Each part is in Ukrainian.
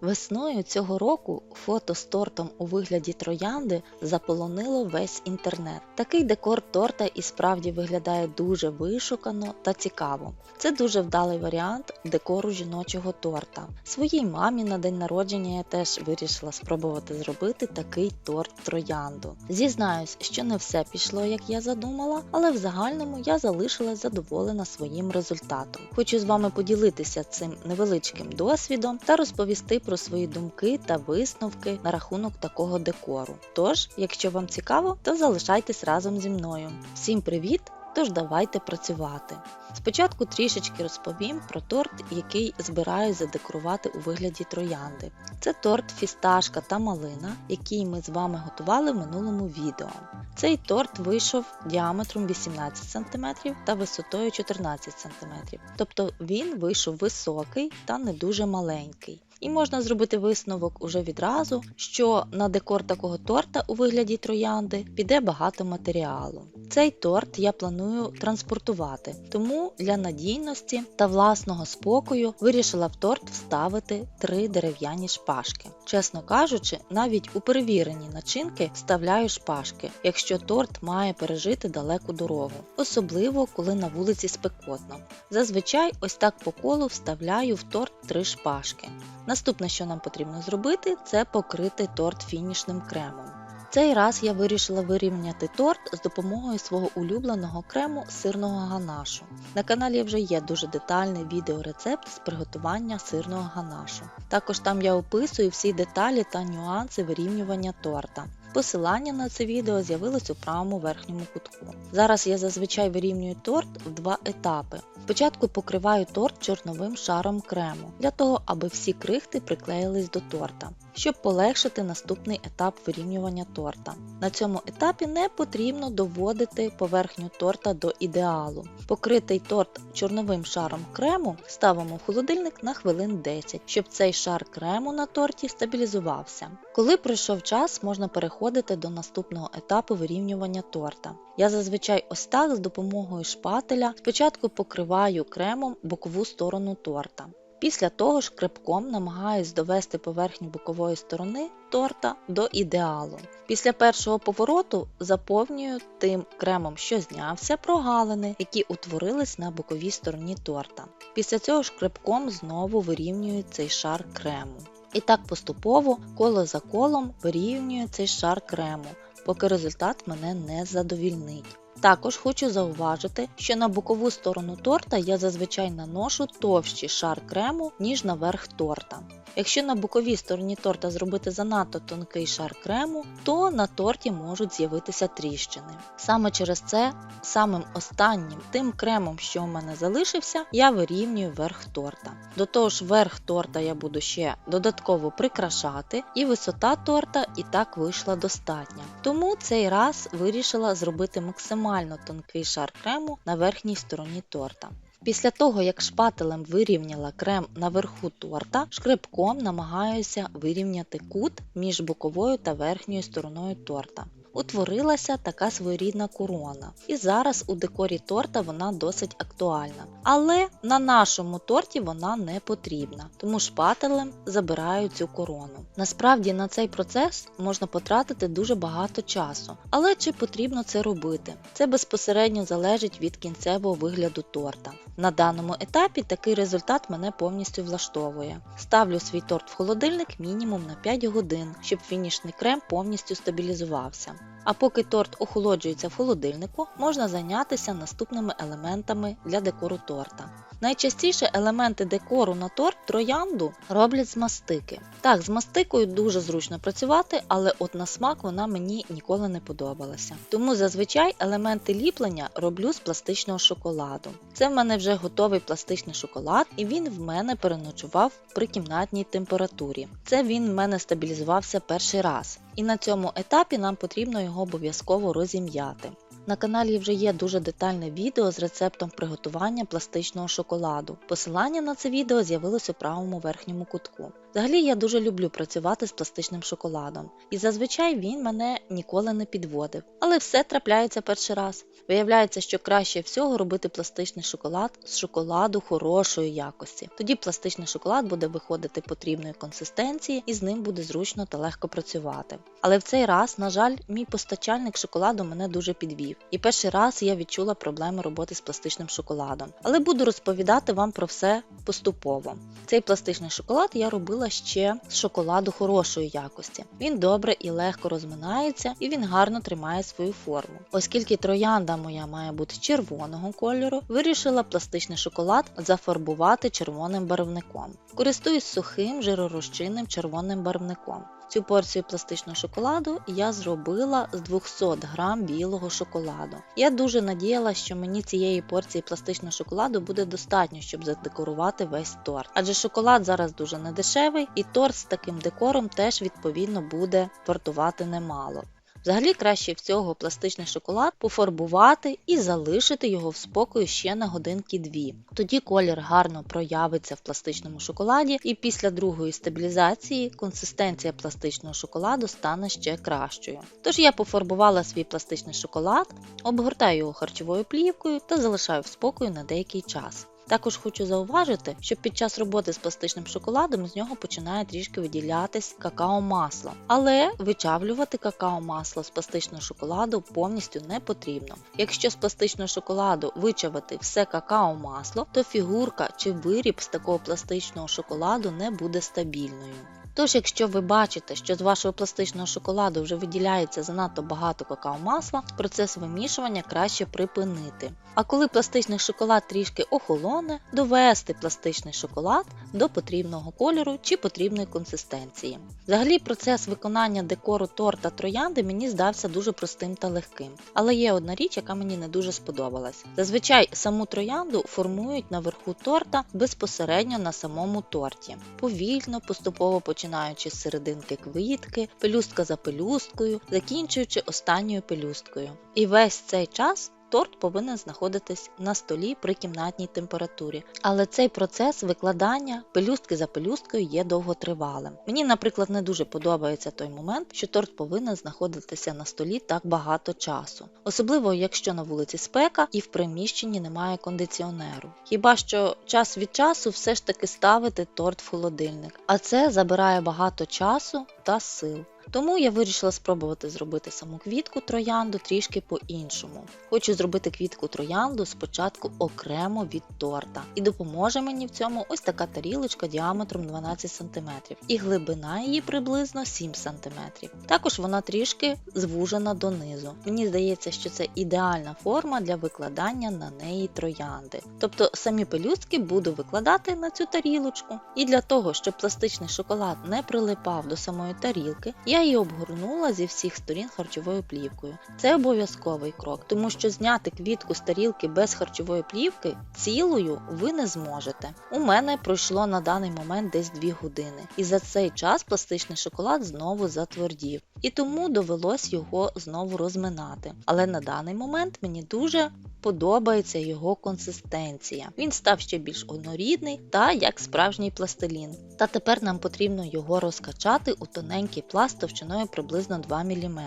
Весною цього року фото з тортом у вигляді троянди заполонило весь інтернет. Такий декор торта і справді виглядає дуже вишукано та цікаво. Це дуже вдалий варіант декору жіночого торта. Своїй мамі на день народження я теж вирішила спробувати зробити такий торт троянду. Зізнаюсь, що не все пішло, як я задумала, але в загальному я залишилась задоволена своїм результатом. Хочу з вами поділитися цим невеличким досвідом та розповісти про свої думки та висновки на рахунок такого декору. Тож, якщо вам цікаво, то залишайтесь разом зі мною. Всім привіт! Тож давайте працювати. Спочатку трішечки розповім про торт, який збираю задекорувати у вигляді троянди. Це торт фісташка та малина, який ми з вами готували в минулому відео. Цей торт вийшов діаметром 18 см та висотою 14 см, тобто він вийшов високий та не дуже маленький. І можна зробити висновок уже відразу, що на декор такого торта у вигляді троянди піде багато матеріалу. Цей торт я планую транспортувати, тому для надійності та власного спокою вирішила в торт вставити три дерев'яні шпажки. Чесно кажучи, навіть у перевірені начинки вставляю шпажки, якщо торт має пережити далеку дорогу, особливо коли на вулиці спекотно. Зазвичай ось так по колу вставляю в торт три шпажки. Наступне, що нам потрібно зробити, це покрити торт фінішним кремом. Цей раз я вирішила вирівняти торт з допомогою свого улюбленого крему сирного ганашу. На каналі вже є дуже детальний відеорецепт з приготування сирного ганашу. Також там я описую всі деталі та нюанси вирівнювання торта. Посилання на це відео з'явилось у правому верхньому кутку. Зараз я зазвичай вирівнюю торт в два етапи. Спочатку покриваю торт чорновим шаром крему, для того, аби всі крихти приклеїлись до торта, щоб полегшити наступний етап вирівнювання торта. На цьому етапі не потрібно доводити поверхню торта до ідеалу. Покритий торт чорновим шаром крему ставимо в холодильник на хвилин 10, щоб цей шар крему на торті стабілізувався. Коли пройшов час, можна переходити до наступного етапу вирівнювання торта. Я зазвичай ось так з допомогою шпателя спочатку покриваю кремом бокову сторону торта. Після того ж крепком намагаюсь довести поверхню бокової сторони торта до ідеалу. Після першого повороту заповнюю тим кремом, що знявся, прогалини, які утворились на боковій стороні торта. Після цього ж крепком знову вирівнюю цей шар крему. І так поступово коло за колом вирівнюю цей шар крему, поки результат мене не задовільнить. Також хочу зауважити, що на бокову сторону торта я зазвичай наношу товщий шар крему, ніж на верх торта. Якщо на боковій стороні торта зробити занадто тонкий шар крему, то на торті можуть з'явитися тріщини. Саме через це, самим останнім тим кремом, що у мене залишився, я вирівнюю верх торта. До того ж, верх торта я буду ще додатково прикрашати, і висота торта і так вийшла достатня. Тому цей раз вирішила зробити максимально тонкий шар крему на верхній стороні торта. Після того, як шпателем вирівняла крем наверху торта, шкребком намагаюся вирівняти кут між боковою та верхньою стороною торта. Утворилася така своєрідна корона, і зараз у декорі торта вона досить актуальна. Але на нашому торті вона не потрібна, тому шпателем забираю цю корону. Насправді на цей процес можна потратити дуже багато часу, але чи потрібно це робити? Це безпосередньо залежить від кінцевого вигляду торта. На даному етапі такий результат мене повністю влаштовує. Ставлю свій торт в холодильник мінімум на 5 годин, щоб фінішний крем повністю стабілізувався. А поки торт охолоджується в холодильнику, можна зайнятися наступними елементами для декору торта. Найчастіше елементи декору на торт троянду роблять з мастики. Так, з мастикою дуже зручно працювати, але от на смак вона мені ніколи не подобалася. Тому зазвичай елементи ліплення роблю з пластичного шоколаду. Це в мене вже готовий пластичний шоколад, і він в мене переночував при кімнатній температурі. Це він в мене стабілізувався перший раз. І на цьому етапі нам потрібно його обов'язково розім'яти. На каналі вже є дуже детальне відео з рецептом приготування пластичного шоколаду. Посилання на це відео з'явилось у правому верхньому кутку. Взагалі я дуже люблю працювати з пластичним шоколадом, і зазвичай він мене ніколи не підводив. Але все трапляється перший раз. Виявляється, що краще всього робити пластичний шоколад з шоколаду хорошої якості. Тоді пластичний шоколад буде виходити потрібної консистенції і з ним буде зручно та легко працювати. Але в цей раз, на жаль, мій постачальник шоколаду мене дуже підвів. І перший раз я відчула проблеми роботи з пластичним шоколадом. Але буду розповідати вам про все поступово. Цей пластичний шоколад я робила ще з шоколаду хорошої якості. Він добре і легко розминається, і він гарно тримає свою форму. Оскільки троянда моя має бути червоного кольору, вирішила пластичний шоколад зафарбувати червоним барвником. Користуюсь сухим жиророзчинним червоним барвником. Цю порцію пластичного шоколаду я зробила з 200 грам білого шоколаду. Я дуже надіялася, що мені цієї порції пластичного шоколаду буде достатньо, щоб задекорувати весь торт. Адже шоколад зараз дуже недешевий, і торт з таким декором теж відповідно буде вартувати немало. Взагалі краще всього пластичний шоколад пофарбувати і залишити його в спокою ще на годинки дві. Тоді колір гарно проявиться в пластичному шоколаді, і після другої стабілізації консистенція пластичного шоколаду стане ще кращою. Тож я пофарбувала свій пластичний шоколад, обгортаю його харчовою плівкою та залишаю в спокою на деякий час. Також хочу зауважити, що під час роботи з пластичним шоколадом з нього починає трішки виділятись какао-масло. Але вичавлювати какао-масло з пластичного шоколаду повністю не потрібно. Якщо з пластичного шоколаду вичавити все какао-масло, то фігурка чи виріб з такого пластичного шоколаду не буде стабільною. Тож, якщо ви бачите, що з вашого пластичного шоколаду вже виділяється занадто багато какао-масла, процес вимішування краще припинити. А коли пластичний шоколад трішки охолоне, довести пластичний шоколад до потрібного кольору чи потрібної консистенції. Взагалі, процес виконання декору торта троянди мені здався дуже простим та легким. Але є одна річ, яка мені не дуже сподобалась. Зазвичай саму троянду формують наверху торта безпосередньо на самому торті. Повільно, поступово починаючи з серединки квітки, пелюстка за пелюсткою, закінчуючи останньою пелюсткою. І весь цей час торт повинен знаходитись на столі при кімнатній температурі. Але цей процес викладання пелюстки за пелюсткою є довготривалим. Мені, наприклад, не дуже подобається той момент, що торт повинен знаходитися на столі так багато часу. Особливо, якщо на вулиці спека і в приміщенні немає кондиціонеру. Хіба що час від часу все ж таки ставити торт в холодильник, а це забирає багато часу та сил. Тому я вирішила спробувати зробити саму квітку троянду трішки по-іншому. Хочу зробити квітку троянду спочатку окремо від торта. І допоможе мені в цьому ось така тарілочка діаметром 12 см. І глибина її приблизно 7 см. Також вона трішки звужена донизу. Мені здається, що це ідеальна форма для викладання на неї троянди. Тобто самі пелюстки буду викладати на цю тарілочку. І для того, щоб пластичний шоколад не прилипав до самої тарілки, я її обгорнула зі всіх сторін харчовою плівкою. Це обов'язковий крок, тому що зняти квітку з тарілки без харчової плівки цілою ви не зможете. У мене пройшло на даний момент десь 2 години, і за цей час пластичний шоколад знову затвердів. І тому довелось його знову розминати. Але на даний момент мені дуже подобається його консистенція. Він став ще більш однорідний та як справжній пластилін. Та тепер нам потрібно його розкачати у тоненький пласт товщиною приблизно 2 мм.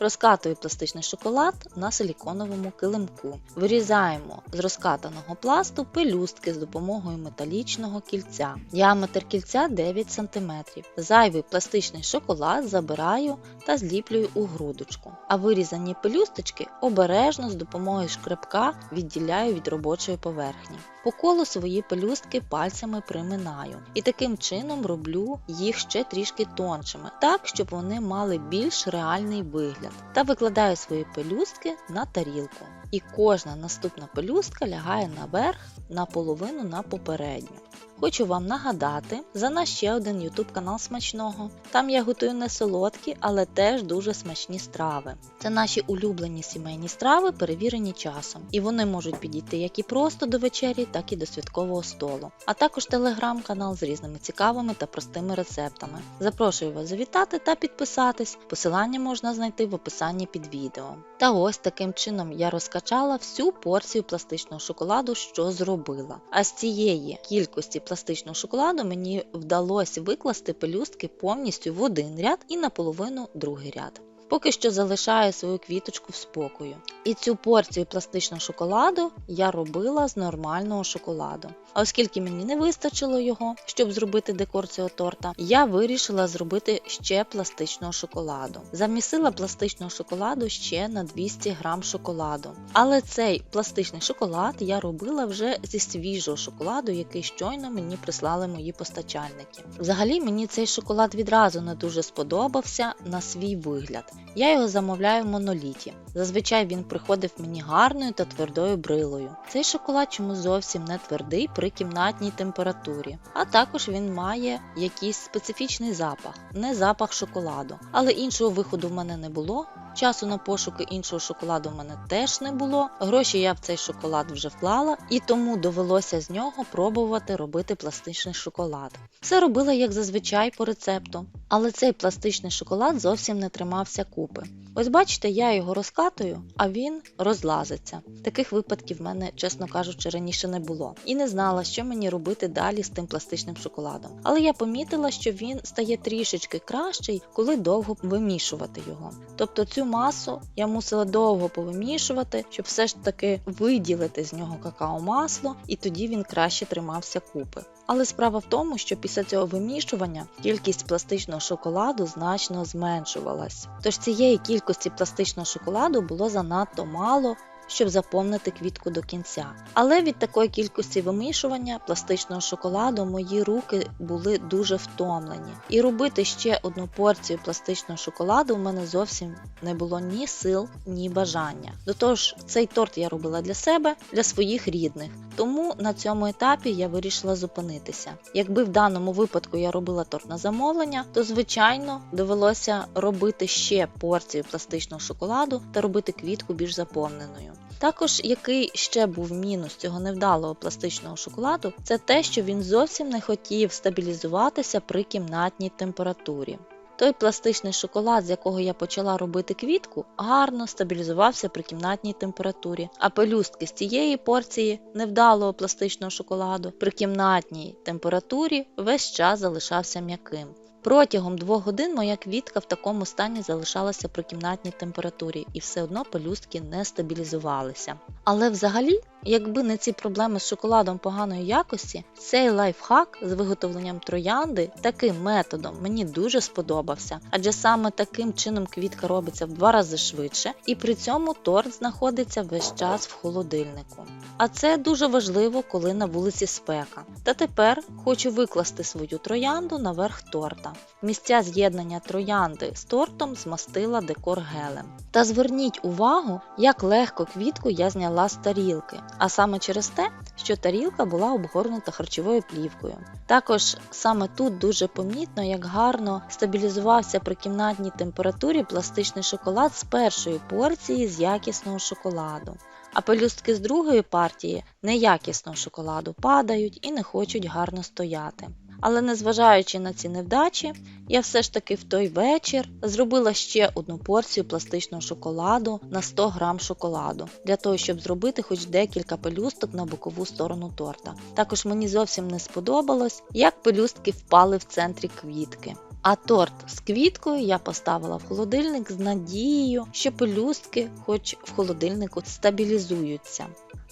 Розкатую пластичний шоколад на силіконовому килимку. Вирізаємо з розкатаного пласту пелюстки з допомогою металічного кільця. Діаметр кільця 9 см. Зайвий пластичний шоколад забираю та зліплюю у грудочку. А вирізані пелюсточки обережно з допомогою шкребка відділяю від робочої поверхні. По колу свої пелюстки пальцями приминаю і таким чином роблю їх ще трішки тоншими, так щоб вони мали більш реальний вигляд. Та викладаю свої пелюстки на тарілку. І кожна наступна пелюстка лягає наверх наполовину на попередню. Хочу вам нагадати за наш ще один YouTube канал смачного. Там я готую не солодкі, але теж дуже смачні страви. Це наші улюблені сімейні страви, перевірені часом. І вони можуть підійти як і просто до вечері, так і до святкового столу. А також телеграм-канал з різними цікавими та простими рецептами. Запрошую вас завітати та підписатись. Посилання можна знайти в описанні під відео. Та ось таким чином я розкачала всю порцію пластичного шоколаду, що зробила. А з цієї кількості пластичного пластичного шоколаду мені вдалося викласти пелюстки повністю в один ряд і наполовину другий ряд. Поки що залишаю свою квіточку в спокою. І цю порцію пластичного шоколаду я робила з нормального шоколаду. А оскільки мені не вистачило його, щоб зробити декор цього торта, я вирішила зробити ще пластичного шоколаду. Замісила пластичного шоколаду ще на 200 грам шоколаду. Але цей пластичний шоколад я робила вже зі свіжого шоколаду, який щойно мені прислали мої постачальники. Взагалі мені цей шоколад відразу не дуже сподобався на свій вигляд. Я його замовляю в моноліті. Зазвичай він приходив мені гарною та твердою брилою. Цей шоколад чомусь зовсім не твердий при кімнатній температурі, а також він має якийсь специфічний запах, не запах шоколаду. Але іншого виходу в мене не було. Часу на пошуки іншого шоколаду в мене теж не було. Гроші я в цей шоколад вже вклала, і тому довелося з нього пробувати робити пластичний шоколад. Все робила як зазвичай по рецепту, але цей пластичний шоколад зовсім не тримався купи. Ось бачите, я його розкатую, а він розлазиться. Таких випадків в мене, чесно кажучи, раніше не було. І не знала, що мені робити далі з тим пластичним шоколадом. Але я помітила, що він стає трішечки кращий, коли довго вимішувати його. Тобто цю масу я мусила довго повимішувати, щоб все ж таки виділити з нього какао-масло, і тоді він краще тримався купи. Але справа в тому, що після цього вимішування кількість пластичного шоколаду значно зменшувалась. Тож цієї кількості пластичного шоколаду було занадто мало. Щоб заповнити квітку до кінця. Але від такої кількості вимішування пластичного шоколаду мої руки були дуже втомлені. І робити ще одну порцію пластичного шоколаду в мене зовсім не було ні сил, ні бажання. До того ж, цей торт я робила для себе, для своїх рідних. Тому на цьому етапі я вирішила зупинитися. Якби в даному випадку я робила торт на замовлення, то звичайно довелося робити ще порцію пластичного шоколаду та робити квітку більш заповненою. Також, який ще був мінус цього невдалого пластичного шоколаду, це те, що він зовсім не хотів стабілізуватися при кімнатній температурі. Той пластичний шоколад, з якого я почала робити квітку, гарно стабілізувався при кімнатній температурі, а пелюстки з цієї порції невдалого пластичного шоколаду при кімнатній температурі весь час залишався м'яким. Протягом двох годин моя квітка в такому стані залишалася при кімнатній температурі і все одно пелюстки не стабілізувалися. Але взагалі, якби не ці проблеми з шоколадом поганої якості, цей лайфхак з виготовленням троянди таким методом мені дуже сподобався, адже саме таким чином квітка робиться в два рази швидше, і при цьому торт знаходиться весь час в холодильнику. А це дуже важливо, коли на вулиці спека. Та тепер хочу викласти свою троянду на верх торта. Місця з'єднання троянди з тортом змастила декор гелем. Та зверніть увагу, як легко квітку я зняла з тарілки, а саме через те, що тарілка була обгорнута харчовою плівкою. Також саме тут дуже помітно, як гарно стабілізувався при кімнатній температурі пластичний шоколад з першої порції з якісного шоколаду. А пелюстки з другої партії неякісного шоколаду падають і не хочуть гарно стояти. Але незважаючи на ці невдачі, я все ж таки в той вечір зробила ще одну порцію пластичного шоколаду на 100 грам шоколаду, для того, щоб зробити хоч декілька пелюсток на бокову сторону торта. Також мені зовсім не сподобалось, як пелюстки впали в центрі квітки. А торт з квіткою я поставила в холодильник з надією, що пелюстки, хоч в холодильнику, стабілізуються.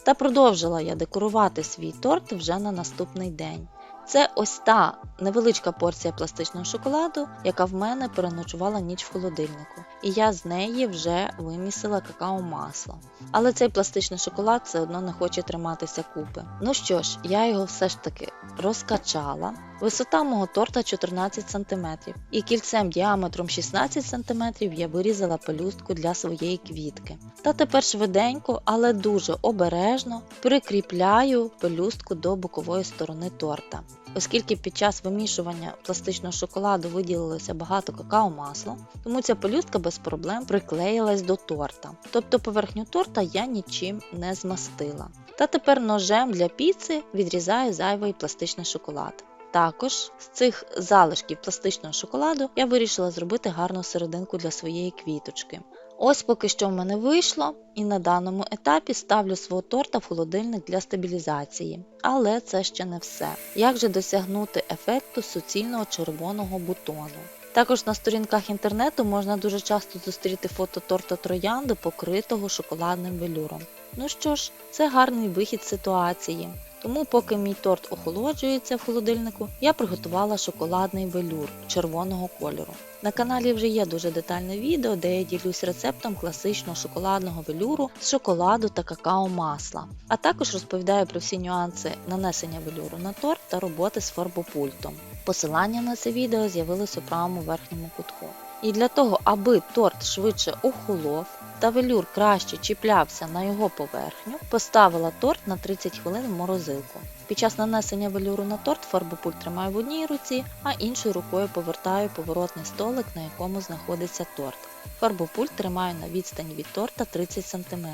Та продовжила я декорувати свій торт вже на наступний день. Це ось та невеличка порція пластичного шоколаду, яка в мене переночувала ніч в холодильнику, і я з неї вже вимісила какао-масло. Але цей пластичний шоколад все одно не хоче триматися купи. Ну що ж, я його все ж таки розкачала. Висота мого торта 14 см, і кільцем діаметром 16 см я вирізала пелюстку для своєї квітки. Та тепер швиденько, але дуже обережно прикріпляю пелюстку до бокової сторони торта. Оскільки під час вимішування пластичного шоколаду виділилося багато какао-масла, тому ця пелюстка без проблем приклеїлась до торта. Тобто поверхню торта я нічим не змастила. Та тепер ножем для піци відрізаю зайвий пластичний шоколад. Також з цих залишків пластичного шоколаду я вирішила зробити гарну серединку для своєї квіточки. Ось поки що в мене вийшло, і на даному етапі ставлю свого торта в холодильник для стабілізації. Але це ще не все. Як же досягнути ефекту суцільного червоного бутону? Також на сторінках інтернету можна дуже часто зустріти фото торта троянди, покритого шоколадним велюром. Ну що ж, це гарний вихід з ситуації. Тому, поки мій торт охолоджується в холодильнику, я приготувала шоколадний велюр червоного кольору. На каналі вже є дуже детальне відео, де я ділюсь рецептом класичного шоколадного велюру з шоколаду та какао масла, а також розповідаю про всі нюанси нанесення велюру на торт та роботи з фарбопультом. Посилання на це відео з'явилось у правому верхньому кутку. І для того, аби торт швидше охолов та велюр краще чіплявся на його поверхню, поставила торт на 30 хвилин в морозилку. Під час нанесення велюру на торт фарбопульт тримаю в одній руці, а іншою рукою повертаю поворотний столик, на якому знаходиться торт. Фарбопульт тримаю на відстані від торта 30 см.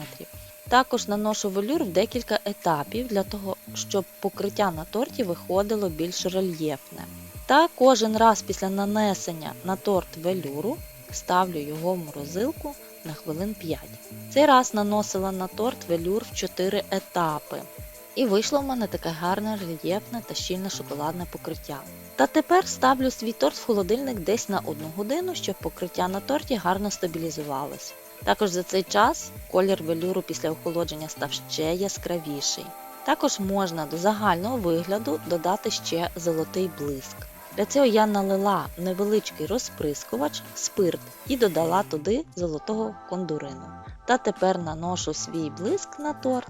Також наношу велюр в декілька етапів для того, щоб покриття на торті виходило більш рельєфне. Та кожен раз після нанесення на торт велюру ставлю його в морозилку на хвилин 5. Цей раз наносила на торт велюр в 4 етапи. І вийшло в мене таке гарне рельєфне та щільне шоколадне покриття. Та тепер ставлю свій торт в холодильник десь на 1 годину, щоб покриття на торті гарно стабілізувалось. Також за цей час колір велюру після охолодження став ще яскравіший. Також можна до загального вигляду додати ще золотий блиск. Для цього я налила невеличкий розприскувач, спирт і додала туди золотого кондурину. Та тепер наношу свій блиск на торт.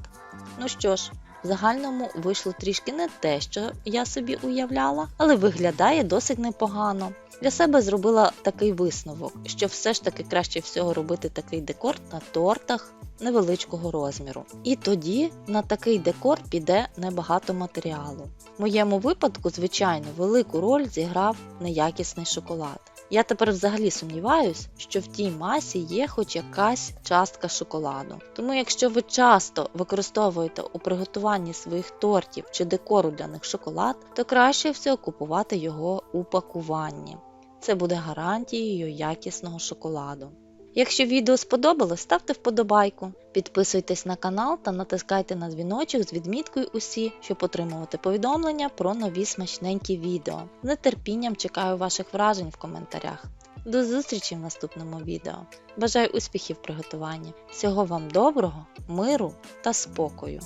Ну що ж, в загальному вийшло трішки не те, що я собі уявляла, але виглядає досить непогано. Для себе зробила такий висновок, що все ж таки краще всього робити такий декор на тортах невеличкого розміру. І тоді на такий декор піде небагато матеріалу. В моєму випадку, звичайно, велику роль зіграв неякісний шоколад. Я тепер взагалі сумніваюсь, що в тій масі є хоч якась частка шоколаду. Тому, якщо ви часто використовуєте у приготуванні своїх тортів чи декору для них шоколад, то краще всього купувати його у пакуванні. Це буде гарантією якісного шоколаду. Якщо відео сподобалось, ставте вподобайку, підписуйтесь на канал та натискайте на дзвіночок з відміткою усі, щоб отримувати повідомлення про нові смачненькі відео. З нетерпінням чекаю ваших вражень в коментарях. До зустрічі в наступному відео. Бажаю успіхів в приготуванні. Всього вам доброго, миру та спокою!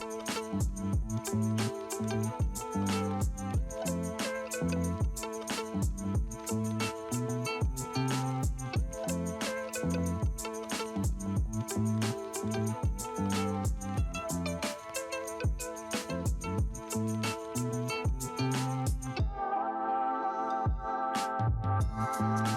Música